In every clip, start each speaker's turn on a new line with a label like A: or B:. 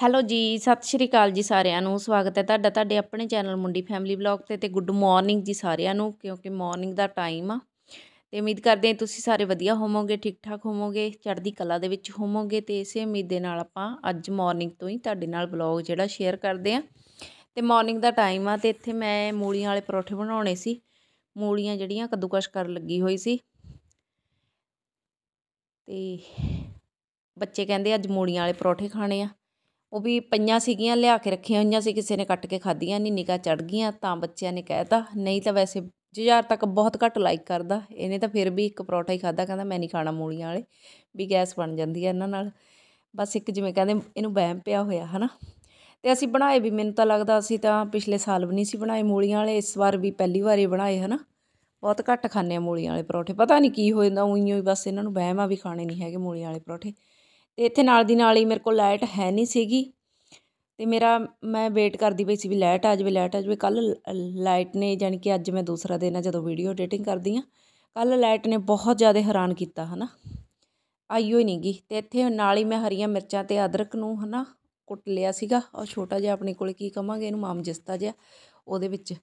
A: Hello ਜੀ, ਸਤਿ ਸ਼੍ਰੀ ਅਕਾਲ ਜੀ ਸਾਰਿਆਂ ਨੂੰ। ਸਵਾਗਤ ਹੈ ਤੁਹਾਡਾ, ਤੁਹਾਡੇ ਆਪਣੇ ਚੈਨਲ ਮੁੰਡੀ ਫੈਮਿਲੀ ਵਲੌਗ ਤੇ ਤੇ ਗੁੱਡ ਮਾਰਨਿੰਗ ਜੀ ਸਾਰਿਆਂ ਨੂੰ, ਕਿਉਂਕਿ ਮਾਰਨਿੰਗ ਦਾ ਟਾਈਮ ਆ। ਤੇ ਉਮੀਦ ਕਰਦੇ ਹਾਂ ਤੁਸੀਂ ਸਾਰੇ ਵਧੀਆ ਹੋਵੋਗੇ ਠੀਕ ਠਾਕ ਹੋਵੋਗੇ, ਚੜ੍ਹਦੀ ਕਲਾ ਦੇ ਵਿੱਚ ਹੋਵੋਗੇ। ਤੇ ਇਸੇ ਉਮੀਦ ਦੇ ਨਾਲ ਆਪਾਂ ਅੱਜ ਮਾਰਨਿੰਗ ਤੋਂ ਹੀ ਤੁਹਾਡੇ ਨਾਲ ਵਲੌਗ ਜਿਹੜਾ ਸ਼ੇਅਰ ਕਰਦੇ ਆ ਤੇ ਮਾਰਨਿੰਗ ਦਾ ਟਾਈਮ ਆ ਤੇ ਇੱਥੇ ਮੈਂ ਮੂਲੀਆਂ ਵਾਲੇ ਪਰੌਠੇ ਬਣਾਉਣੇ ਸੀ। ਮੂਲੀਆਂ ਜਿਹੜੀਆਂ ਕੱਦੂਕਸ਼ ਕਰਨ ਲੱਗੀ ਹੋਈ ਸੀ। ਤੇ ਬੱਚੇ ਕਹਿੰਦੇ ਅੱਜ ਮੂਲੀਆਂ ਵਾਲੇ ਪਰੌਠੇ ਖਾਣੇ ਆ। ਉਹ ਵੀ ਪਈਆਂ ਸੀਗੀਆਂ, ਲਿਆ ਕੇ ਰੱਖੀਆਂ ਹੋਈਆਂ ਸੀ, ਕਿਸੇ ਨੇ ਕੱਟ ਕੇ ਖਾਧੀਆਂ ਨਹੀਂ ਨਿਗਾ ਚੜ ਗਈਆਂ, ਤਾਂ ਬੱਚਿਆਂ ਨੇ ਕਹਿਤਾ ਨਹੀਂ ਤਾਂ ਵੈਸੇ ਜੁਝਾਰ ਤੱਕ ਬਹੁਤ ਘੱਟ ਲਾਈਕ ਕਰਦਾ। ਇਹਨੇ ਤਾਂ ਫਿਰ ਵੀ ਇੱਕ ਪਰੌਠਾ ਹੀ ਖਾਦਾ ਕਹਿੰਦਾ ਮੈਂ ਨਹੀਂ ਖਾਣਾ ਮੂਲੀਆਂ ਵਾਲੇ, ਵੀ ਗੈਸ ਬਣ ਜਾਂਦੀ ਹੈ ਇਹਨਾਂ ਨਾਲ। ਬਸ ਇੱਕ ਜਿਵੇਂ ਕਹਿੰਦੇ, ਇਹਨੂੰ ਵਹਿਮ ਪਿਆ ਹੋਇਆ, ਹਨਾ? ਤੇ ਅਸੀਂ ਬਣਾਏ ਵੀ, ਮੈਨੂੰ ਤਾਂ ਲੱਗਦਾ ਅਸੀਂ ਤਾਂ ਪਿਛਲੇ ਸਾਲ ਵੀ ਨਹੀਂ ਸੀ ਬਣਾਏ ਮੂਲੀਆਂ ਵਾਲੇ, ਇਸ ਵਾਰ ਵੀ ਪਹਿਲੀ ਵਾਰੀ ਬਣਾਏ, ਹਨਾ? ਬਹੁਤ ਘੱਟ ਖਾਂਦੇ ਆ ਮੂਲੀਆਂ ਵਾਲੇ ਪਰੌਠੇ, ਪਤਾ ਨਹੀਂ ਕੀ ਹੋ ਜਾਂਦਾ ਉਈਓ ਹੀ ਬਸ ਇਹਨਾਂ ਨੂੰ ਵਹਿਮ ਆ ਵੀ ਖਾਣੇ ਨਹੀਂ ਹੈਗੇ ਮੂਲੀਆਂ ਵਾਲੇ ਪਰੌਠੇ। ਅਤੇ ਇੱਥੇ ਨਾਲ ਦੀ ਨਾਲ ਹੀ ਮੇਰੇ ਕੋਲ ਲਾਈਟ ਹੈ ਨਹੀਂ ਸੀਗੀ ਅਤੇ ਮੇਰਾ, ਮੈਂ ਵੇਟ ਕਰਦੀ ਪਈ ਸੀ ਵੀ ਲਾਈਟ ਆ ਜਾਵੇ, ਲਾਈਟ ਆ ਜਾਵੇ। ਕੱਲ ਲਾਈਟ ਨੇ ਜਾਨੀ ਕਿ ਅੱਜ ਮੈਂ ਦੂਸਰਾ ਦਿਨ ਆ ਜਦੋਂ ਵੀਡੀਓ ਐਡੀਟਿੰਗ ਕਰਦੀ ਆ ਕੱਲ ਲਾਈਟ ਨੇ ਬਹੁਤ ਜ਼ਿਆਦਾ ਹੈਰਾਨ ਕੀਤਾ, ਹਨਾ। ਆਈਓ ਹੀ ਨਹੀਂ ਗਈ ਤੇ ਇੱਥੇ ਨਾਲ ਹੀ ਮੈਂ ਹਰੀਆਂ ਮਿਰਚਾਂ ਤੇ ਅਦਰਕ ਨੂੰ, ਹਨਾ, ਕੁੱਟ ਲਿਆ ਸੀਗਾ। ਔਰ ਛੋਟਾ ਜਿਹਾ ਆਪਣੇ ਕੋਲ ਕੀ ਕਵਾਂਗੇ, ਇਹਨੂੰ ਮਾਮ ਮਾਮਜਸਤਾ ਜਿਹਾ, ਉਹਦੇ ਵਿੱਚ।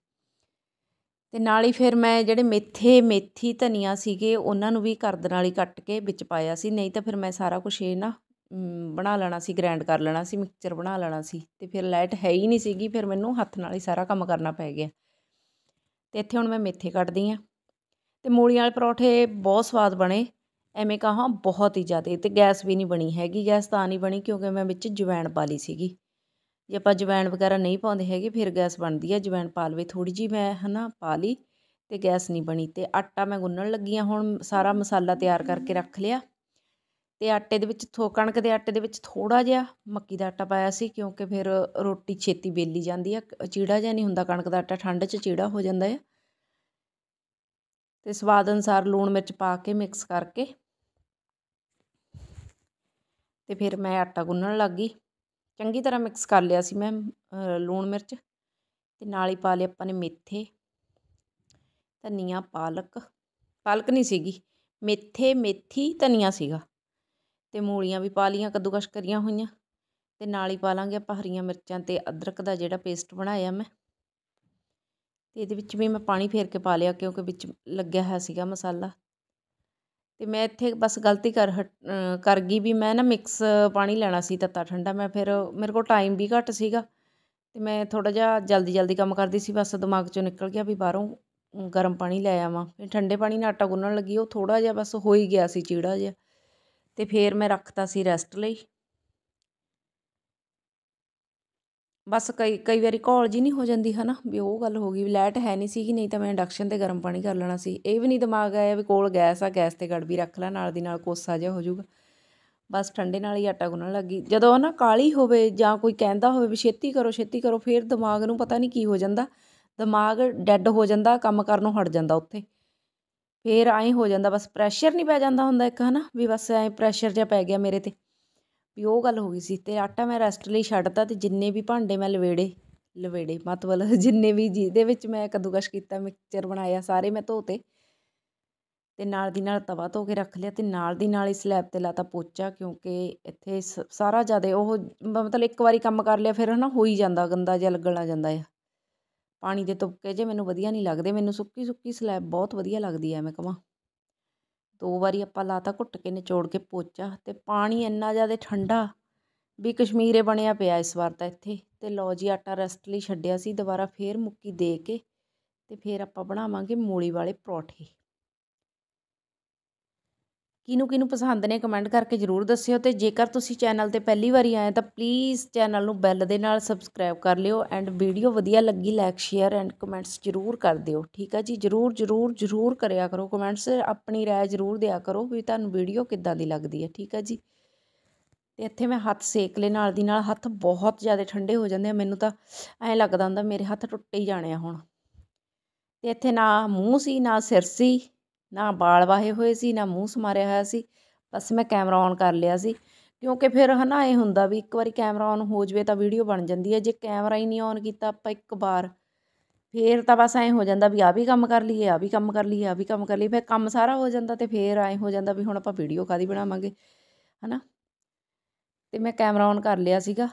A: ਤੇ ਨਾਲ ਹੀ ਫਿਰ ਮੈਂ ਜਿਹੜੇ ਮੇਥੇ, ਮੇਥੀ ਧਨੀਆ ਸੀਗੇ, ਉਹਨਾਂ ਨੂੰ ਵੀ ਕਰਦ ਨਾਲ ਹੀ ਕੱਟ ਕੇ ਵਿੱਚ ਪਾਇਆ ਸੀ। ਨਹੀਂ ਤਾਂ ਫਿਰ ਮੈਂ ਸਾਰਾ ਕੁਝ ਇਹ ਨਾ ਬਣਾ ਲੈਣਾ ਸੀ ਗ੍ਰਾਈਂਡ ਕਰ ਲੈਣਾ ਸੀ ਮਿਕਸਚਰ ਬਣਾ ਲੈਣਾ ਸੀ ਅਤੇ ਫਿਰ ਲਾਈਟ ਹੈ ਹੀ ਨਹੀਂ ਸੀਗੀ, ਫਿਰ ਮੈਨੂੰ ਹੱਥ ਨਾਲ ਹੀ ਸਾਰਾ ਕੰਮ ਕਰਨਾ ਪੈ ਗਿਆ। ਅਤੇ ਇੱਥੇ ਹੁਣ ਮੈਂ ਮੇਥੇ ਕੱਟਦੀ ਹਾਂ ਅਤੇ ਮੂਲੀਆਂ ਵਾਲੇ ਪਰੌਠੇ ਬਹੁਤ ਸਵਾਦ ਬਣੇ, ਐਵੇਂ ਕਹਾਂ ਬਹੁਤ ਹੀ ਜ਼ਿਆਦਾ ਤੇ ਗੈਸ ਵੀ ਨਹੀਂ ਬਣੀ ਹੈਗੀ, ਗੈਸ ਤਾਂ ਨਹੀਂ ਬਣੀ ਕਿਉਂਕਿ ਮੈਂ ਵਿੱਚ ਜਵੈਣ ਪਾ ਲਈ ਸੀਗੀ। ਜੇ ਆਪਾਂ ਜਵੈਣ ਵਗੈਰਾ ਨਹੀਂ ਪਾਉਂਦੇ ਹੈਗੇ, ਫਿਰ ਗੈਸ ਬਣਦੀ ਹੈ ਜਵੈਣ ਪਾ ਲਵੇ ਥੋੜੀ ਜੀ ਮੈਂ ਹਨਾ ਪਾ ਲਈ ਤੇ ਗੈਸ ਨਹੀਂ ਬਣੀ ਤੇ ਆਟਾ ਮੈਂ ਗੁੰਨਣ ਲੱਗੀ ਆ ਹੁਣ ਸਾਰਾ ਮਸਾਲਾ ਤਿਆਰ ਕਰਕੇ ਰੱਖ ਲਿਆ। ਅਤੇ ਆਟੇ ਦੇ ਵਿੱਚ ਥੋ, ਕਣਕ ਦੇ ਆਟੇ ਦੇ ਵਿੱਚ ਥੋੜ੍ਹਾ ਜਿਹਾ ਮੱਕੀ ਦਾ ਆਟਾ ਪਾਇਆ ਸੀ, ਕਿਉਂਕਿ ਫਿਰ ਰੋਟੀ ਛੇਤੀ ਵੇਲੀ ਜਾਂਦੀ ਆ ਚੀੜਾ ਜਿਹਾ ਨਹੀਂ ਹੁੰਦਾ ਕਣਕ ਦਾ ਆਟਾ, ਠੰਡ 'ਚ ਚੀੜਾ ਹੋ ਜਾਂਦਾ ਹੈ ਅਤੇ ਸਵਾਦ ਅਨੁਸਾਰ ਲੂਣ ਮਿਰਚ ਪਾ ਕੇ ਮਿਕਸ ਕਰਕੇ ਅਤੇ ਫਿਰ ਮੈਂ ਆਟਾ ਗੁੰਨਣ ਲੱਗ ਗਈ। ਚੰਗੀ ਤਰ੍ਹਾਂ ਮਿਕਸ ਕਰ ਲਿਆ ਸੀ ਮੈਂ ਲੂਣ ਮਿਰਚ ਅਤੇ ਨਾਲ ਹੀ ਪਾ ਲਿਆ ਆਪਾਂ ਨੇ ਮੇਥੇ, ਧਨੀਆ, ਪਾਲਕ ਪਾਲਕ ਨਹੀਂ ਸੀਗੀ, ਮੇਥੇ, ਮੇਥੀ, ਧਨੀਆ ਸੀਗਾ। ਅਤੇ ਮੂਲੀਆਂ ਵੀ ਪਾ ਲੀਆਂ ਕੱਦੂਕਸ਼ ਕਰੀਆਂ ਹੋਈਆਂ ਅਤੇ ਨਾਲ ਹੀ ਪਾ ਲਾਂਗੇ ਆਪਾਂ ਹਰੀਆਂ ਮਿਰਚਾਂ ਅਤੇ ਅਦਰਕ ਦਾ ਜਿਹੜਾ ਪੇਸਟ ਬਣਾਇਆ ਮੈਂ। ਅਤੇ ਇਹਦੇ ਵਿੱਚ ਵੀ ਮੈਂ ਪਾਣੀ ਫੇਰ ਕੇ ਪਾ ਲਿਆ ਕਿਉਂਕਿ ਵਿੱਚ ਲੱਗਿਆ ਹੋਇਆ ਸੀਗਾ ਮਸਾਲਾ। ਅਤੇ ਮੈਂ ਇੱਥੇ ਬਸ ਗਲਤੀ ਕਰ ਕਰ ਗਈ ਵੀ ਮੈਂ ਨਾ ਮਿਕਸ ਪਾਣੀ ਲੈਣਾ ਸੀ ਤੱਤਾ ਠੰਡਾ, ਮੈਂ ਫਿਰ ਮੇਰੇ ਕੋਲ ਟਾਈਮ ਵੀ ਘੱਟ ਸੀਗਾ ਅਤੇ ਮੈਂ ਥੋੜ੍ਹਾ ਜਿਹਾ ਜਲਦੀ ਜਲਦੀ ਕੰਮ ਕਰਦੀ ਸੀ, ਬਸ ਦਿਮਾਗ 'ਚੋਂ ਨਿਕਲ ਗਿਆ ਵੀ ਬਾਹਰੋਂ ਗਰਮ ਪਾਣੀ ਲੈ ਆਵਾਂ। ਫਿਰ ਠੰਡੇ ਪਾਣੀ ਨਾਲ ਆਟਾ ਗੁੰਨਣ ਲੱਗੀ, ਉਹ ਥੋੜ੍ਹਾ ਜਿਹਾ ਬਸ ਹੋ ਹੀ ਗਿਆ ਸੀ, ਚੀੜਾ ਜਿਹਾ। ਅਤੇ ਫਿਰ ਮੈਂ ਰੱਖਤਾ ਸੀ ਰੈਸਟ ਲਈ। ਬਸ ਕਈ ਕਈ ਵਾਰੀ ਘੋਲ ਜੀ ਨਹੀਂ ਹੋ ਜਾਂਦੀ ਹੈ ਨਾ ਵੀ ਉਹ ਗੱਲ ਹੋ ਗਈ ਵੀ ਲਾਈਟ ਹੈ ਨਹੀਂ ਸੀਗੀ ਨਹੀਂ ਤਾਂ ਮੈਂ ਇੰਡਕਸ਼ਨ ਤੇ ਗਰਮ ਪਾਣੀ ਕਰ ਲੈਣਾ ਸੀ। ਇਹ ਵੀ ਨਹੀਂ ਦਿਮਾਗ ਆਇਆ ਵੀ ਕੋਲ ਗੈਸ ਆ, ਗੈਸ ਤੇ ਗੜਬੀ ਰੱਖ ਲੈ, ਨਾਲ ਦੀ ਨਾਲ ਕੋਸਾ ਜਿਹਾ ਹੋ ਜਾਊਗਾ। ਬਸ ਠੰਡੇ ਨਾਲ ਹੀ ਆਟਾ ਗੁੰਨਣ ਲੱਗੀ ਜਦੋਂ ਨਾ ਕਾਲੀ ਹੋਵੇ ਜਾਂ ਕੋਈ ਕਹਿੰਦਾ ਹੋਵੇ ਵੀ ਛੇਤੀ ਕਰੋ ਛੇਤੀ ਕਰੋ, ਫਿਰ ਦਿਮਾਗ ਨੂੰ ਪਤਾ ਨਹੀਂ ਕੀ ਹੋ ਜਾਂਦਾ। ਦਿਮਾਗ ਡੈੱਡ ਹੋ ਜਾਂਦਾ, ਕੰਮ ਕਰਨੋਂ ਹਟ ਜਾਂਦਾ ਉੱਥੇ। ਫੇਰ ਐਂ ਹੋ ਜਾਂਦਾ, ਬਸ ਪ੍ਰੈਸ਼ਰ ਨਹੀਂ ਪੈ ਜਾਂਦਾ ਹੁੰਦਾ ਇੱਕ, ਹਨਾ? ਵੀ ਬਸ ਐਂ ਪ੍ਰੈਸ਼ਰ ਜਿਹਾ ਪੈ ਗਿਆ ਮੇਰੇ ਤੇ। ਵੀ ਉਹ ਗੱਲ ਹੋ ਗਈ ਸੀ, ਤੇ ਆਟਾ ਮੈਂ ਰੈਸਟ ਲਈ ਛੱਡਤਾ ਤੇ ਜਿੰਨੇ ਵੀ ਭਾਂਡੇ ਮੈਂ ਲਵੇੜੇ ਲਵੇੜੇ ਮਤਲਬ ਜਿੰਨੇ ਵੀ ਜਿਹਦੇ ਵਿੱਚ ਮੈਂ ਕੱਦੂਕਸ਼ ਕੀਤਾ ਮਿਕਸਚਰ ਬਣਾਇਆ, ਸਾਰੇ ਮੈਂ ਧੋਤੇ। ਤੇ ਨਾਲ ਦੀ ਨਾਲ ਤਵਾ ਧੋ ਕੇ ਰੱਖ ਲਿਆ ਤੇ ਨਾਲ ਦੀ ਨਾਲ ਹੀ ਸਲੈਬ ਤੇ ਲਾਤਾ ਪੋਚਾ, ਕਿਉਂਕਿ ਇੱਥੇ ਸਾਰਾ ਜ਼ਿਆਦਾ ਉਹ ਮਤਲਬ ਇੱਕ ਵਾਰੀ ਕੰਮ ਕਰ ਲਿਆ, ਫਿਰ ਹਨਾ, ਹੋ ਹੀ ਜਾਂਦਾ, ਗੰਦਾ ਜਿਹਾ ਲੱਗਣ ਲੱਗ ਜਾਂਦਾ ਆ। ਪਾਣੀ ਦੇ ਤੁਪਕੇ ਜੇ ਮੈਨੂੰ ਵਧੀਆ ਨਹੀਂ ਲੱਗਦੇ, ਮੈਨੂੰ ਸੁੱਕੀ ਸੁੱਕੀ ਸਲੈਬ ਬਹੁਤ ਵਧੀਆ ਲੱਗਦੀ ਐ, ਮੈਂ ਕਹਾਂ ਦੋ ਵਾਰੀ ਆਪਾਂ ਲਾਤਾ ਘੁੱਟ ਕੇ, ਨਿਚੋੜ ਕੇ ਪੋਚਾ ਅਤੇ ਪਾਣੀ ਇੰਨਾ ਜ਼ਿਆਦਾ ਠੰਡਾ ਵੀ ਕਸ਼ਮੀਰੇ ਬਣਿਆ ਪਿਆ ਇਸ ਵਾਰ ਤਾਂ ਇੱਥੇ। ਅਤੇ ਲਓ ਜੀ, ਆਟਾ ਰੈਸਟ ਲਈ ਛੱਡਿਆ ਸੀ, ਦੁਬਾਰਾ ਫਿਰ ਮੁੱਕੀ ਦੇ ਕੇ ਅਤੇ ਫਿਰ ਆਪਾਂ ਬਣਾਵਾਂਗੇ ਮੂਲੀ ਵਾਲੇ ਪਰੌਂਠੇ। ਕਿਹਨੂੰ ਕਿਹਨੂੰ ਪਸੰਦ ਨੇ ਕਮੈਂਟ ਕਰਕੇ ਜ਼ਰੂਰ ਦੱਸਿਓ ਤੇ ਜੇਕਰ ਤੁਸੀਂ ਚੈਨਲ ਤੇ ਪਹਿਲੀ ਵਾਰੀ ਆਏ ਤਾਂ ਪਲੀਜ਼ ਚੈਨਲ ਨੂੰ ਬੈਲ ਦੇ ਨਾਲ ਸਬਸਕ੍ਰਾਈਬ ਕਰ ਲਿਓ ਐਂਡ ਵੀਡੀਓ ਵਧੀਆ ਲੱਗੀ ਲਾਈਕ ਸ਼ੇਅਰ ਐਂਡ ਕਮੈਂਟਸ ਜ਼ਰੂਰ ਕਰ ਦਿਓ ਠੀਕ ਆ ਜੀ ਜ਼ਰੂਰ ਜ਼ਰੂਰ ਜ਼ਰੂਰ ਕਰਿਆ ਕਰੋ ਕਮੈਂਟਸ ਆਪਣੀ رائے ਜ਼ਰੂਰ ਦਿਆ ਕਰੋ ਵੀ ਤੁਹਾਨੂੰ ਵੀਡੀਓ ਕਿੱਦਾਂ ਦੀ ਲੱਗਦੀ ਹੈ ਠੀਕ ਆ ਜੀ ਤੇ ਇੱਥੇ ਮੈਂ ਹੱਥ ਸੇਕ ਲੈ ਨਾਲ ਦੀ ਨਾਲ ਹੱਥ ਬਹੁਤ ਜ਼ਿਆਦਾ ਠੰਡੇ ਹੋ ਜਾਂਦੇ ਆ ਮੈਨੂੰ ਤਾਂ ਐਂ ਲੱਗਦਾ ਹੁੰਦਾ ਮੇਰੇ ਹੱਥ ਟੁੱਟੇ ਹੀ ਜਾਣੇ ਆ ਹੁਣ ਤੇ ਇੱਥੇ ਨਾ ਮੂੰਹ ਸੀ ਨਾ ਸਿਰ ਸੀ ਨਾ ਵਾਲ ਵਾਹੇ ਹੋਏ ਸੀ, ਨਾ ਮੂੰਹ ਸਮਾਰਿਆ ਹੋਇਆ ਸੀ, ਬਸ ਮੈਂ ਕੈਮਰਾ ਔਨ ਕਰ ਲਿਆ ਸੀ। ਕਿਉਂਕਿ ਫਿਰ ਹੈ ਨਾ ਇਹ ਹੁੰਦਾ ਵੀ ਇੱਕ ਵਾਰੀ ਕੈਮਰਾ ਔਨ ਹੋ ਜਾਵੇ ਤਾਂ ਵੀਡੀਓ ਬਣ ਜਾਂਦੀ ਹੈ, ਜੇ ਕੈਮਰਾ ਹੀ ਨਹੀਂ ਔਨ ਕੀਤਾ ਆਪਾਂ ਇੱਕ ਵਾਰ, ਫਿਰ ਤਾਂ ਬਸ ਐਂ ਹੋ ਜਾਂਦਾ ਵੀ ਆ ਵੀ ਕੰਮ ਕਰ ਲਈਏ ਆ ਵੀ ਕੰਮ ਕਰ ਲਈਏ ਆ ਵੀ ਕੰਮ ਕਰ ਲਈਏ, ਫਿਰ ਕੰਮ ਸਾਰਾ ਹੋ ਜਾਂਦਾ ਤੇ ਫਿਰ ਐਂ ਹੋ ਜਾਂਦਾ ਵੀ ਹੁਣ ਆਪਾਂ ਵੀਡੀਓ ਕਾਦੀ ਬਣਾਵਾਂਗੇ, ਹਨਾ। ਤੇ ਮੈਂ ਕੈਮਰਾ ਔਨ ਕਰ ਲਿਆ ਸੀਗਾ,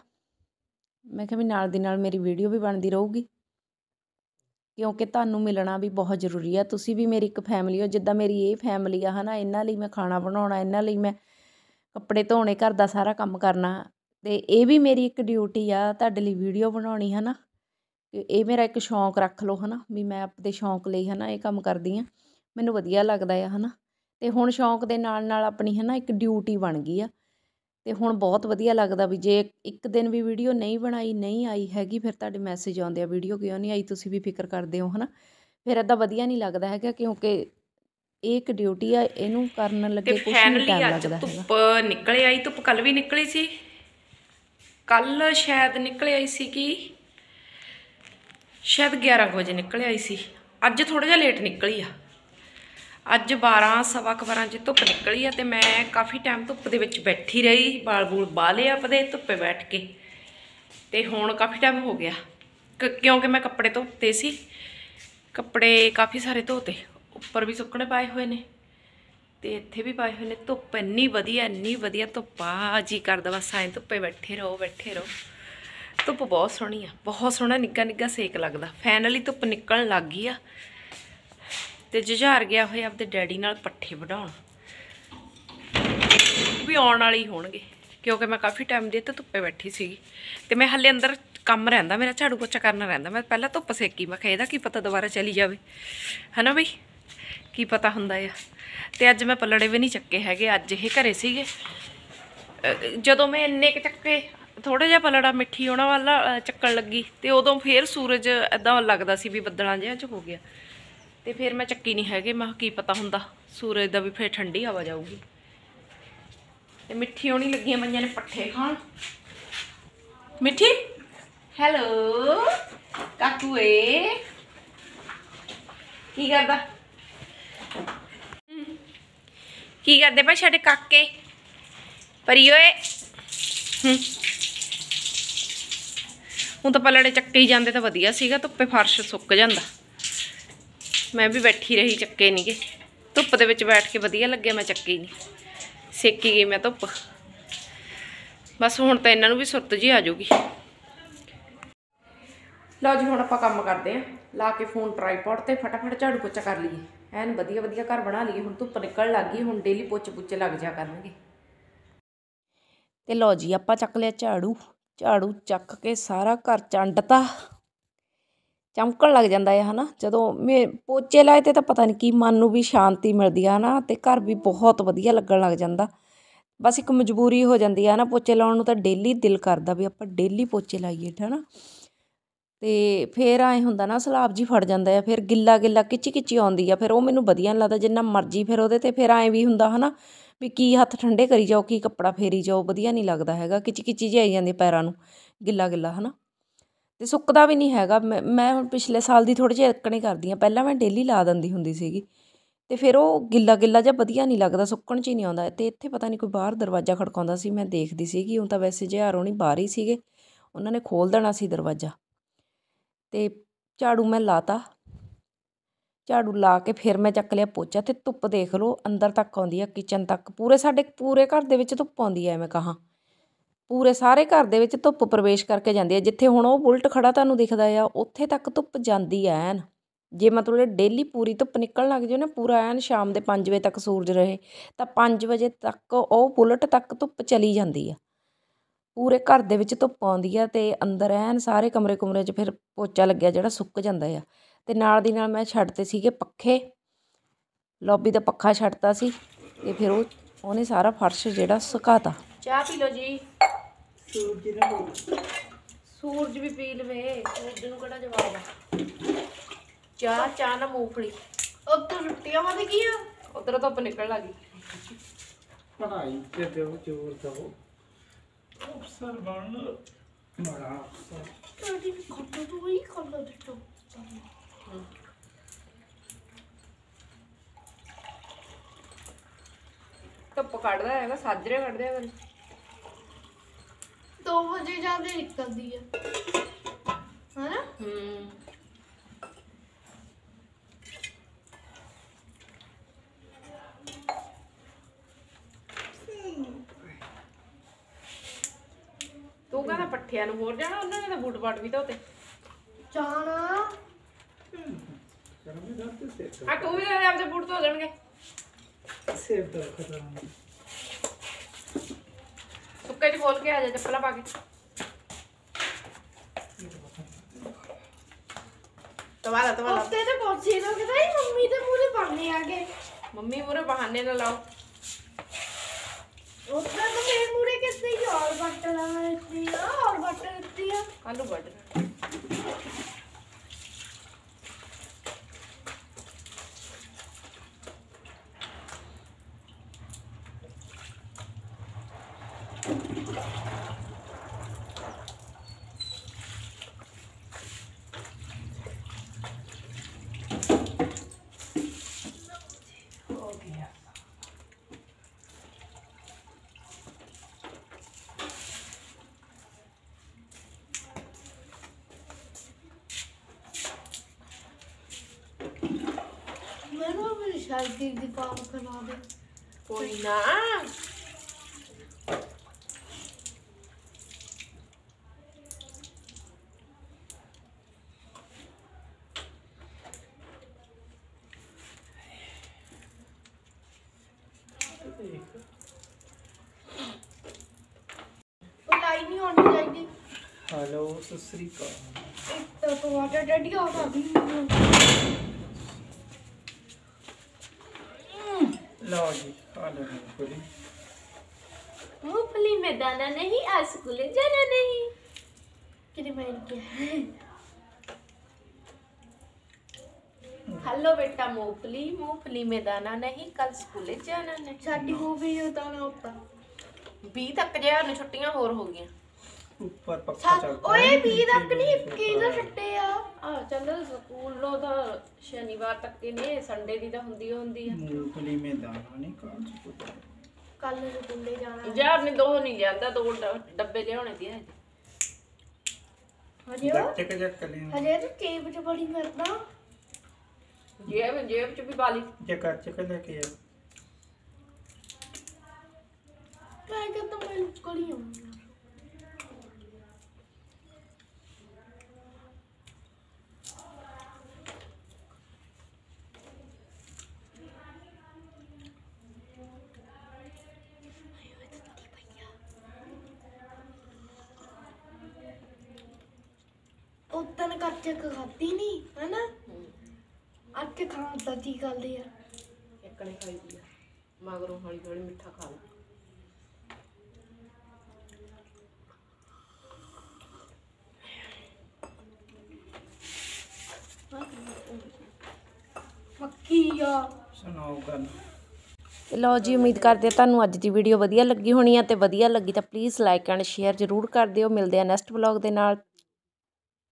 A: ਮੈਂ ਕਿਹਾ ਵੀ ਨਾਲ ਦੀ ਨਾਲ ਮੇਰੀ ਵੀਡੀਓ ਵੀ ਬਣਦੀ ਰਹੂਗੀ। ਕਿਉਂਕਿ ਤੁਹਾਨੂੰ ਮਿਲਣਾ ਵੀ ਬਹੁਤ ਜ਼ਰੂਰੀ ਆ। ਤੁਸੀਂ ਵੀ ਮੇਰੀ ਇੱਕ ਫੈਮਿਲੀ ਹੋ, ਜਿੱਦਾਂ ਮੇਰੀ ਇਹ ਫੈਮਿਲੀ ਆ ਹੈ ਨਾ ਇਹਨਾਂ ਲਈ ਮੈਂ ਖਾਣਾ ਬਣਾਉਣਾ, ਇਹਨਾਂ ਲਈ ਮੈਂ ਕੱਪੜੇ ਧੋਣੇ, ਘਰ ਦਾ ਸਾਰਾ ਕੰਮ ਕਰਨਾ। ਅਤੇ ਇਹ ਵੀ ਮੇਰੀ ਇੱਕ ਡਿਊਟੀ ਆ, ਤੁਹਾਡੇ ਲਈ ਵੀਡੀਓ ਬਣਾਉਣੀ ਹੈ ਨਾ ਇਹ ਮੇਰਾ ਇੱਕ ਸ਼ੌਂਕ ਰੱਖ ਲਓ ਹੈ ਨਾ ਵੀ ਮੈਂ ਆਪਣੇ ਸ਼ੌਂਕ ਲਈ ਹੈ ਨਾ ਇਹ ਕੰਮ ਕਰਦੀ ਹਾਂ ਮੈਨੂੰ ਵਧੀਆ ਲੱਗਦਾ ਆ ਹੈ ਨਾ ਅਤੇ ਹੁਣ ਸ਼ੌਂਕ ਦੇ ਨਾਲ ਨਾਲ ਆਪਣੀ ਹੈ ਨਾ ਇੱਕ ਡਿਊਟੀ ਬਣ ਗਈ ਆ। ਅਤੇ ਹੁਣ ਬਹੁਤ ਵਧੀਆ ਲੱਗਦਾ ਵੀ ਜੇ ਇੱਕ ਦਿਨ ਵੀ ਵੀਡੀਓ ਨਹੀਂ ਬਣਾਈ ਨਹੀਂ ਆਈ ਹੈਗੀ ਫਿਰ ਤੁਹਾਡੇ ਮੈਸੇਜ ਆਉਂਦੇ ਆ ਵੀਡੀਓ ਕਿਉਂ ਨਹੀਂ ਆਈ? ਤੁਸੀਂ ਵੀ ਫਿਕਰ ਕਰਦੇ ਹੋ ਹੈ ਨਾ ਫਿਰ ਇੱਦਾਂ ਵਧੀਆ ਨਹੀਂ ਲੱਗਦਾ ਹੈਗਾ ਕਿਉਂਕਿ ਇਹ ਇੱਕ ਡਿਊਟੀ ਆ ਇਹਨੂੰ ਕਰਨ ਲੱਗੇ ਕੁਝ ਨਹੀਂ ਟਾਈਮ ਲੱਗਦਾ ਹੈਗਾ।
B: ਧੁੱਪ ਨਿਕਲ ਆਈ ਧੁੱਪ ਕੱਲ ਵੀ ਨਿਕਲੀ ਸੀ। ਕੱਲ ਸ਼ਾਇਦ ਨਿਕਲ ਆਈ ਸੀ ਕਿ ਸ਼ਾਇਦ 11 ਕੁ ਵਜੇ ਨਿਕਲ ਆਈ ਸੀ। ਅੱਜ ਥੋੜਾ ਜਿਹਾ ਲੇਟ ਨਿਕਲੀ ਆ। ਅੱਜ 12 ਸਵਾ ਕੁ 'ਚ ਧੁੱਪ ਨਿਕਲੀ ਆ ਤੇ ਮੈਂ ਕਾਫੀ ਟਾਈਮ ਧੁੱਪ ਦੇ ਵਿੱਚ ਬੈਠੀ ਰਹੀ, ਬਾਲ ਬੂਲ ਬਾਲੇ ਆਪਦੇ ਧੁੱਪੇ ਬੈਠ ਕੇ। ਤੇ ਹੁਣ ਕਾਫੀ ਟਾਈਮ ਹੋ ਗਿਆ। ਕ- ਕਿਉਂਕਿ ਮੈਂ ਕੱਪੜੇ ਧੋਤੇ ਸੀ, ਕੱਪੜੇ ਕਾਫੀ ਸਾਰੇ ਧੋਤੇ, ਉੱਪਰ ਵੀ ਸੁੱਕਣੇ ਪਾਏ ਹੋਏ ਨੇ, ਤੇ ਇੱਥੇ ਵੀ ਪਾਏ ਹੋਏ ਨੇ ਧੁੱਪ, ਇੰਨੀ ਵਧੀਆ ਇੰਨੀ ਵਧੀਆ ਧੁੱਪ ਆ, ਜੀ ਕਰਦਾ ਬਸ ਐਂ ਧੁੱਪੇ ਬੈਠੇ ਰਹੋ ਬੈਠੇ ਰਹੋ। ਧੁੱਪ ਬਹੁਤ ਸੋਹਣੀ ਆ, ਬਹੁਤ ਸੋਹਣਾ ਨਿੱਗਾ ਨਿੱਗਾ ਸੇਕ ਲੱਗਦਾ, ਫੈਨ ਵਾਲੀ ਧੁੱਪ ਨਿਕਲਣ ਲੱਗ ਗਈ ਆ। ਤੇ ਜੁਝਾਰ ਗਿਆ ਹੋਇਆ ਆਪਦੇ ਡੈਡੀ ਨਾਲ ਪੱਠੇ ਵਢਾਉਣ। ਵੀ ਆਉਣ ਵਾਲੇ ਹੀ ਹੋਣਗੇ। ਕਿਉਂਕਿ ਮੈਂ ਕਾਫੀ ਟਾਈਮ ਦੇ ਤੇ ਧੁੱਪੇ ਬੈਠੀ ਸੀਗੀ। ਤੇ ਮੈਂ ਹੱਲੇ ਅੰਦਰ ਕੰਮ ਰਹਿੰਦਾ, ਮੇਰਾ ਝਾੜੂ ਪੋਚਾ ਕਰਨਾ ਰਹਿੰਦਾ। ਮੈਂ ਪਹਿਲਾਂ ਧੁੱਪ ਸੇਕੀ, ਮੈਂ ਕਿਹਾ ਇਹਦਾ ਕੀ ਪਤਾ ਦੁਬਾਰਾ ਚਲੀ ਜਾਵੇ। ਹਨਾ ਬਈ? ਕੀ ਪਤਾ ਹੁੰਦਾ ਆ। ਤੇ ਅੱਜ ਮੈਂ ਪਲੜੇ ਵੀ ਨਹੀਂ ਚੱਕੇ ਹੈਗੇ, ਅੱਜ ਇਹ ਘਰੇ ਸੀਗੇ। ਜਦੋਂ ਮੈਂ ਇੰਨੇ ਕੁ ਚੱਕੇ ਥੋੜਾ ਜਿਹਾ ਪਲੜਾ ਮਿੱਠੀ ਉਹਨਾਂ ਵਾਲਾ ਚੱਕਣ ਲੱਗੀ। ਤੇ ਉਦੋਂ ਫੇਰ ਸੂਰਜ ਐਦਾਂ ਲੱਗਦਾ ਸੀ ਵੀ ਬੱਦਲਾਂ ਜਿਹਾ ਚ ਹੋ ਗਿਆ। ਤੇ ਫਿਰ ਮੈਂ ਚੱਕੀ ਨਹੀਂ ਹੈਗੇ, ਮੈਂ ਕਿਹਾ ਕੀ ਪਤਾ ਹੁੰਦਾ, ਸੂਰਜ ਦਾ ਵੀ ਫਿਰ ਠੰਡੀ ਹਵਾ ਜਾਊਗੀ। ਤੇ ਮਿੱਠੀ ਹੋਣੀ ਲੱਗੀਆਂ ਮਈਆਂ ਨੇ ਪੱਠੇ ਖਾਣ। ਮਿੱਠੀ? ਹੈਲੋ ਕਾਕੂਏ? ਕੀ ਕਰਦਾ? ਕੀ ਕਰਦੇ ਭਾਈ ਸਾਡੇ ਕਾਕੇ? ਪਰੀ ਓਏ ਹੁਣ ਤਾਂ ਪਲੜੇ ਚੱਕੇ ਹੀ ਜਾਂਦੇ ਤਾਂ ਵਧੀਆ ਸੀਗਾ, ਧੁੱਪੇ ਫਰਸ਼ ਸੁੱਕ ਜਾਂਦਾ। ਮੈਂ ਵੀ ਬੈਠੀ ਰਹੀ, ਚੱਕੇ ਨਹੀਂਗੇ ਧੁੱਪ ਦੇ ਵਿੱਚ ਬੈਠ ਕੇ ਵਧੀਆ ਲੱਗਿਆ, ਮੈਂ ਚੱਕੀ ਨਹੀਂ ਸੇਕੀ ਗਈ ਮੈਂ ਧੁੱਪ। ਬਸ ਹੁਣ ਤਾਂ ਇਹਨਾਂ ਨੂੰ ਵੀ ਸੁਰਤ ਜੀ ਆ ਜਾਊਗੀ। ਲਓ ਜੀ, ਹੁਣ ਆਪਾਂ ਕੰਮ ਕਰਦੇ ਆਂ ਲਾ ਕੇ ਫੋਨ ਟਰਾਈਪੋਡ ਤੇ ਫਟਾਫਟ ਝਾੜੂ ਪੋਚਾ ਕਰ ਲਈਏ। ਐਨ ਵਧੀਆ ਵਧੀਆ ਘਰ ਬਣਾ ਲਈਏ। ਹੁਣ ਧੁੱਪ ਨਿਕਲਣ ਲੱਗ ਗਈ, ਹੁਣ ਡੇਲੀ ਪੋਚੇ ਪੁੱਚੇ ਲੱਗ ਜਾ ਕਰਨਗੇ।
A: ਤੇ ਲਓ ਜੀ, ਆਪਾਂ ਚੱਕ ਲਿਆ ਝਾੜੂ। ਝਾੜੂ ਚੱਕ ਕੇ ਸਾਰਾ ਘਰ ਚੰਡਤਾ। ਚਮਕਣ ਲੱਗ ਜਾਂਦਾ ਹੈ ਨਾ ਜਦੋਂ ਮੈਂ ਪੋਚੇ ਲਾਏ ਤੇ ਤਾਂ ਪਤਾ ਨਹੀਂ ਕੀ ਮਨ ਨੂੰ ਵੀ ਸ਼ਾਂਤੀ ਮਿਲਦੀ ਆ ਹੈ ਨਾ ਅਤੇ ਘਰ ਵੀ ਬਹੁਤ ਵਧੀਆ ਲੱਗਣ ਲੱਗ ਜਾਂਦਾ। ਬਸ ਇੱਕ ਮਜਬੂਰੀ ਹੋ ਜਾਂਦੀ ਆ ਨਾ ਪੋਚੇ ਲਾਉਣ ਨੂੰ ਤਾਂ ਡੇਲੀ ਦਿਲ ਕਰਦਾ ਵੀ ਆਪਾਂ ਡੇਲੀ ਪੋਚੇ ਲਾਈਏ ਹੈ ਨਾ ਅਤੇ ਫਿਰ ਐਂ ਹੁੰਦਾ ਨਾ, ਸਲਾਬ ਜੀ ਫੜ ਜਾਂਦਾ ਆ, ਫਿਰ ਗਿੱਲਾ ਗਿੱਲਾ ਕਿਚੀ ਕਿਚੀ ਆਉਂਦੀ ਆ, ਫਿਰ ਉਹ ਮੈਨੂੰ ਵਧੀਆ ਨਹੀਂ ਲੱਗਦਾ, ਜਿੰਨਾ ਮਰਜ਼ੀ ਫਿਰ ਉਹਦੇ ਤੇ ਫਿਰ ਐਂ ਵੀ ਹੁੰਦਾ ਹੈ ਨਾ ਵੀ ਕੀ ਹੱਥ ਠੰਡੇ ਕਰੀ ਜਾਓ, ਕੀ ਕੱਪੜਾ ਫੇਰੀ ਜਾਓ, ਵਧੀਆ ਨਹੀਂ ਲੱਗਦਾ ਹੈਗਾ, ਕਿਚੀ ਕਿਚੀ ਜਿਹੀ ਆਈ ਜਾਂਦੀ ਪੈਰਾਂ ਨੂੰ, ਗਿੱਲਾ ਗਿੱਲਾ ਹੈ ਨਾ ਅਤੇ ਸੁੱਕਦਾ ਵੀ ਨਹੀਂ ਹੈਗਾ। ਮੈਂ ਮੈਂ ਹੁਣ ਪਿਛਲੇ ਸਾਲ ਦੀ ਥੋੜੀ ਜਿਹੀ ਇਕਣੀ ਕਰਦੀ ਹਾਂ। ਪਹਿਲਾਂ ਮੈਂ ਡੇਲੀ ਲਾ ਦਿੰਦੀ ਹੁੰਦੀ ਸੀਗੀ। ਅਤੇ ਫਿਰ ਉਹ ਗਿੱਲਾ ਗਿੱਲਾ ਜਿਹਾ ਵਧੀਆ ਨਹੀਂ ਲੱਗਦਾ, ਸੁੱਕਣ 'ਚ ਹੀ ਨਹੀਂ ਆਉਂਦਾ। ਅਤੇ ਇੱਥੇ ਪਤਾ ਨਹੀਂ ਕੋਈ ਬਾਹਰ ਦਰਵਾਜ਼ਾ ਖੜਕਾਉਂਦਾ ਸੀ। ਮੈਂ ਦੇਖਦੀ ਸੀਗੀ ਉਹ ਤਾਂ ਵੈਸੇ ਜਿਹਾਰ ਹੋਣੀ ਬਾਹਰ ਹੀ ਸੀਗੇ। ਉਹਨਾਂ ਨੇ ਖੋਲ੍ਹ ਦੇਣਾ ਸੀ ਦਰਵਾਜ਼ਾ। ਅਤੇ ਝਾੜੂ ਮੈਂ ਲਾਤਾ। ਝਾੜੂ ਲਾ ਕੇ ਫਿਰ ਮੈਂ ਚੱਕ ਲਿਆ ਪੋਚਾ ਤੇ ਧੁੱਪ ਦੇਖ ਲਓ, ਅੰਦਰ ਤੱਕ ਆਉਂਦੀ ਆ ਕਿਚਨ ਤੱਕ। ਪੂਰੇ ਸਾਡੇ, ਪੂਰੇ ਘਰ ਦੇ ਵਿੱਚ ਧੁੱਪ ਆਉਂਦੀ ਐ ਮੈਂ ਕਹਾਂ। ਪੂਰੇ ਸਾਰੇ ਘਰ ਦੇ ਵਿੱਚ ਧੁੱਪ ਪ੍ਰਵੇਸ਼ ਕਰਕੇ ਜਾਂਦੀ ਹੈ। ਜਿੱਥੇ ਹੁਣ ਉਹ ਬੁਲਟ ਖੜਾ ਤੁਹਾਨੂੰ ਦਿਖਦਾ ਆ, ਉੱਥੇ ਤੱਕ ਧੁੱਪ ਜਾਂਦੀ ਐ ਐਨ। ਜੇ ਮਤਲਬ ਡੇਲੀ ਪੂਰੀ ਧੁੱਪ ਨਿਕਲਣ ਲੱਗ ਜਾਵੇ ਨਾ, ਪੂਰਾ ਐਨ ਸ਼ਾਮ ਦੇ 5 ਵਜੇ ਤੱਕ ਸੂਰਜ ਰਹੇ, ਤਾਂ 5 ਵਜੇ ਤੱਕ ਉਹ ਬੁਲਟ ਤੱਕ ਧੁੱਪ ਚਲੀ ਜਾਂਦੀ ਆ। ਪੂਰੇ ਘਰ ਦੇ ਵਿੱਚ ਧੁੱਪ ਆਉਂਦੀ ਆ ਤੇ ਅੰਦਰ ਐਨ ਸਾਰੇ ਕਮਰੇ ਕੁਮਰੇ 'ਚ ਫਿਰ ਪੋਚਾ ਲੱਗਿਆ ਜਿਹੜਾ ਸੁੱਕ ਜਾਂਦਾ ਆ। ਤੇ ਨਾਲ ਦੀ ਨਾਲ ਮੈਂ ਛੱਡਤੇ ਸੀਗੇ ਪੱਖੇ। ਲੌਬੀ ਦਾ ਪੱਖਾ ਛੱਡਤਾ ਸੀ ਤੇ ਫਿਰ ਉਹ, ਉਹਨੇ ਸਾਰਾ ਫਰਸ਼ ਜਿਹੜਾ ਸੁਕਾਤਾ। ਚਾਹ ਪੀ ਲਓ ਜੀ। ਸੂਰਜ ਵੀ ਪੀ ਲਵੇ ਸੂਰਜ ਨੂੰ ਕਿਹੜਾ ਜਵਾਬ ਆ? ਚਾਹ ਚਾਹ ਨਾ ਮੂੰਗਫਲੀ।
C: ਉੱਧਰ ਰੁੱਟੀਆਂ ਵਾਲੇ ਕੀ ਆ?
A: ਉਧਰ ਧੁੱਪ ਨਿਕਲ ਲੱਗੀ
D: ਪੜਾਈ ਤੇ ਦਿਓ ਜ਼ੋਰ ਦਿਓ। ਅਫਸਰ ਬਣ। ਬੜਾ ਅਫਸਰ।
C: ਤੁਹਾਡੀ ਖੱਟੋ ਤੋਂ ਹੀ ਖੱਲਾ ਦਿੱਤੋ।
A: ਧੁੱਪ ਕੱਢਦਾ ਹੈਗਾ ਸਾਜਰੇ ਕੱਢਦੇ ਆ
C: 2 ਵਜੇ ਜਾਂਦੇ ਨਿਕਲਦੀ ਆ। ਹਨਾ?
A: ਹੂੰ
B: ਤੂੰ ਕਹਿੰਦਾ ਪੱਠਿਆਂ ਨੂੰ ਹੋਰ ਜਾਣਾ ਉਹਨਾਂ ਨੇ ਤਾਂ ਬੂਟ ਬਾਟ ਵੀ ਧੋਤੇ
C: ਜਾਣਾ।
D: ਗਰਮੀ ਦਾ ਤੇ ਸਿਰ
B: ਆ ਤੂੰ ਵੀ ਕਹਿੰਦੇ ਆਪਦੇ ਬੂਟ ਧੋ ਦੇਣਗੇ।
D: ਸਿਰ ਦਾ ਖਤਰਾ
B: ਸੁੱਕੇ ਚ ਖੋਲ ਕੇ ਆ ਜਾ ਚੱਪਲਾਂ ਪਾ ਕੇ ਤਵਾਲਾ ਤਵਾਲਾ
C: ਉੱਤੇ ਤੇ ਕੁਰਸੀ ਲੱਗਦਾ ਹੀ ਮੰਮੀ ਦੇ ਮੂਹਰੇ ਪੜਨੇ ਆ ਗਏ
B: ਮੰਮੀ ਮੂਰੇ ਬਹਾਨੇ ਨਾ ਲਾਓ
C: ਉੱਤੇ ਤਾਂ ਮੇਰੇ ਮੂਹਰੇ ਕਿੱਥੇ ਹੀ ਔਰ ਬੱਟਰ ਆ ਦਿੱਤੀ ਸ਼ਾਦੀ ਦੀ ਪਾਪ ਕਰਾ ਦੇ।
B: ਕੋਈ ਨਾ।
C: ਉਹ ਲਾਈ ਨਹੀਂ ਹੋਣੀ ਚਾਹੀਦੀ।
D: ਹੈਲੋ ਸਤਿ ਸ੍ਰੀ ਅਕਾਲ।
C: ਇੱਕ ਤਾਂ ਤੁਹਾਡਾ ਡੈਡੀ ਆ ਭਾਬੀ ਮੈਨੂੰ
D: ਲਓ ਜੀ ਖਾ ਲਓ ਕੋਈ
A: मूंगफली में दाना नहीं आज स्कूल जाना नहीं
C: ਕਿਤੇ ਮੈਂ ਕਿਹਾ
A: हेलो बेटा मूंगफली मूंगफली में दाना नहीं कल स्कूल जाना नहीं
C: ਸਾਡੀ ਮੂਵੀ ਉਤਾਂ ਨਾ ਉੱਤਾ
B: 20 ਤੱਕ ਜਿਆ ਨੂੰ ਛੁੱਟੀਆਂ ਹੋਰ ਹੋ ਗਈਆਂ
D: ਉੱਪਰ ਪੱਖਾ ਚੱਲ
C: ਓਏ ਵੀ ਤੱਕ ਨਹੀਂ ਕੀ ਦਾ ਛੱਟੇ ਆ
A: ਆ ਚੱਲ ਸਕੂਲ ਲੋ ਤਾਂ ਸ਼ਨੀਵਾਰ ਤੱਕ ਹੀ ਨੇ ਸੰਡੇ ਦੀ ਤਾਂ ਹੁੰਦੀ ਓ ਹੁੰਦੀ ਆ
D: ਮੂੰਗਫਲੀ में दाना नहीं काज को
C: ਕੱਲ ਨੂੰ ਸਕੂਲੇ ਜਾਣਾ
A: ਯਾਰ ਨੇ ਦੋ ਨਹੀਂ ਜਾਂਦਾ ਦੋ ਡ- ਡੱਬੇ ਲਿਆਉਣੇ ਦੀ ਹੈ
C: ਹਜੇ ਉਹ-
D: जट के जट कलें
C: ਹਜੇ ਤੂੰ ਕੇਬ ਚ ਬੜੀ ਕਰਦਾ
A: ਜੇਬ ਜੇਬ ਚ ਵੀ ਪਾ ਲਈ
D: जे कच के लेके आ
C: ਮੈਂ ਕਹਿੰਦਾ ਮੈਂ ਲੁਕੜੀ ਆਉਂਦਾ ਅੱਜ ਤੱਕ ਖਾਧੀ ਨਹੀਂ ਹਨਾ? ਅੱਜ ਖਾਣ ਦਾ ਕੀ ਕਰਦੇ ਆ?
A: ਇੱਕਣੇ ਖਾਈ ਦੀ ਆ ਮਗਰੋਂ ਹੌਲੀ ਹੌਲੀ ਮਿੱਠਾ ਖਾ ਲਾ।
C: ਮੱਕੀ ਆ।
D: ਸੁਣਾਓ ਗੱਲ।
A: ਤੇ ਜੀ ਉਮੀਦ ਕਰਦੇ ਆ ਤੁਹਾਨੂੰ ਅੱਜ ਦੀ ਵੀਡੀਓ ਵਧੀਆ ਲੱਗੀ ਹੋਣੀ ਆ ਤੇ ਵਧੀਆ ਲੱਗੀ ਤਾਂ ਪਲੀਜ਼ ਲਾਈਕ ਐਂਡ ਸ਼ੇਅਰ ਜ਼ਰੂਰ ਕਰ ਦਿਓ। ਮਿਲਦੇ ਆ ਨੈਕਸਟ ਵਲੌਗ ਦੇ ਨਾਲ।